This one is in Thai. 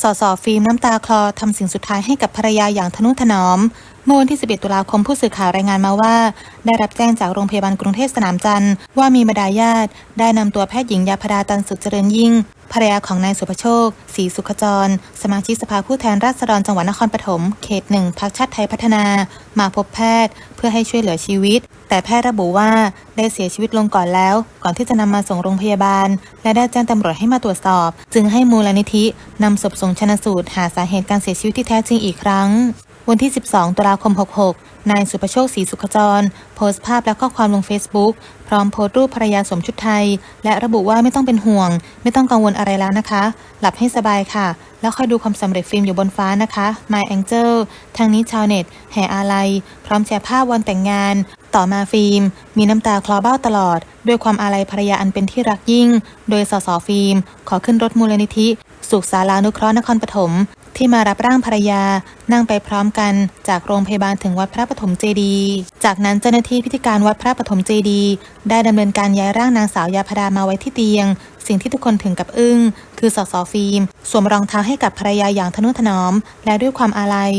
สสฟิล์มน้ำตาคลอทำสิ่งสุดท้ายให้กับภรรยาอย่างทนุถนอม เมื่อวันที่ 11 ตุลาคมผู้สื่อข่าวรายงานมาว่า ได้รับแจ้งจากโรงพยาบาลกรุงเทพสนามจันทร์ว่ามีบรรดาญาติ ได้นำตัวแพทย์หญิงยาพดาตันสุดเจริญยิ่งภรรยาของนายสุภโชคศรีสุขจร สมาชิกสภาผู้แทนราษฎรจังหวัดนครปฐม เขตหนึ่งพักชาติไทยพัฒนา มาพบแพทย์ เพื่อให้ช่วยเหลือชีวิต แต่แพทย์ระบุว่าได้เสียชีวิตลงก่อนแล้ว ก่อนที่จะนำมาส่งโรงพยาบาล และได้แจ้งตำรวจให้มาตรวจสอบ จึงให้มูลนิธินำศพส่งชนะสูตร หาสาเหตุการเสียชีวิตที่แท้จริงอีกครั้ง วันที่ 12 ตุลาคม 66 นายสุประโชคศรีสุขจร โพสต์ภาพและข้อความลง Facebook พร้อมโพสต์รูปภรรยาสวมชุดไทย และระบุว่าไม่ต้องเป็นห่วง ไม่ต้องกังวลอะไรแล้วนะคะ หลับให้สบายค่ะ แล้วค่อยดูความสำเร็จฟิล์มอยู่บนฟ้านะคะ My Angel ทางนี้ชาวเน็ตแห่อาลัย พร้อมแชร์ภาพวันแต่งงาน ต่อมาฟิล์มมีน้ำตาคลอเบ้าตลอด ด้วยความอาลัยภรรยาอันเป็นที่รักยิ่ง โดยสสฟิล์มขอขึ้นรถมูลนิธิ สุขศาลานุเคราะห์นครปฐมที่มารับร่างภรรยา นั่งไปพร้อมกัน จากโรงพยาบาลถึงวัดพระปฐมเจดี จากนั้นเจ้าหน้าที่พิธีการวัดพระปฐมเจดี ได้ดำเนินการย้ายร่างนางสาวยาพดามาไว้ที่เตียง สิ่งที่ทุกคนถึงกับอึ้ง คือสสฟิล์มสวมรองเท้าให้กับภรรยาอย่างทนุถนอม และด้วยความอาลัย